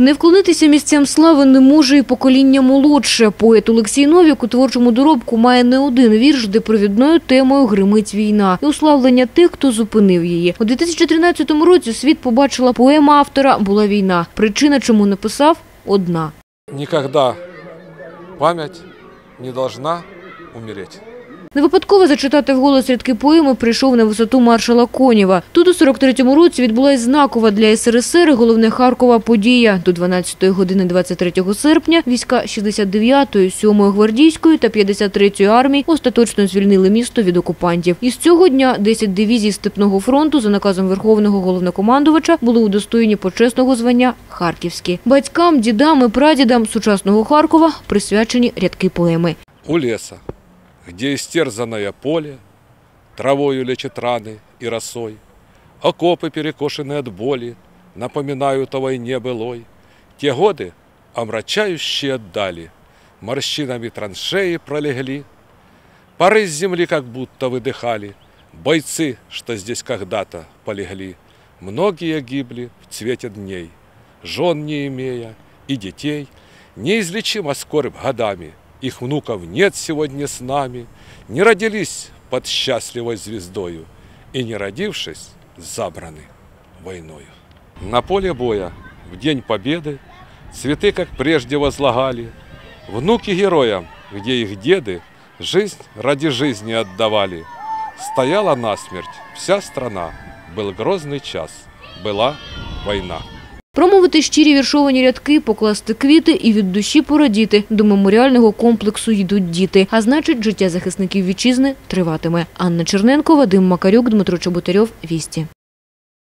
Не вклонитися місцям слави не може і покоління молодше. Поет Олексій Новік у творчому доробку має не один вірш, де провідною темою гримить війна і уславлення тих, хто зупинив її. У 2013 році світ побачила поема автора «Була війна». Причина, чому написав – одна. Никогда память не должна умереть. Не випадково зачитати вголос рядки поеми прийшов на висоту маршала Конєва. Тут у 43-му році відбулась знакова для СРСР головне Харкова подія. До 12-ї години 23 серпня війська 69-ї, 7-ї гвардійської та 53-ї армії остаточно звільнили місто від окупантів. І з цього дня 10 дивізій Степного фронту за наказом Верховного головнокомандувача були удостоєні почесного звання Харківські. Батькам, дідам і прадідам сучасного Харкова присвячені рядки поеми. У леса, где истерзанное поле, Травою лечит раны и росой, Окопы, перекошенные от боли, Напоминают о войне былой. Те годы, омрачающие дали, Морщинами траншеи пролегли, Пары с земли как будто выдыхали, Бойцы, что здесь когда-то полегли. Многие гибли в цвете дней, Жен не имея и детей, Неизлечима скорбь годами, Их внуков нет сегодня с нами, Не родились под счастливой звездою И, не родившись, забраны войною. На поле боя в день победы Цветы, как прежде, возлагали, Внуки героям, где их деды Жизнь ради жизни отдавали. Стояла насмерть вся страна, Был грозный час, была война. Промовити щирі віршовані рядки, покласти квіти і від душі порадіти. До меморіального комплексу йдуть діти. А значить, життя захисників вітчизни триватиме. Анна Черненко, Вадим Макарюк, Дмитро Чоботарьов. Вісті.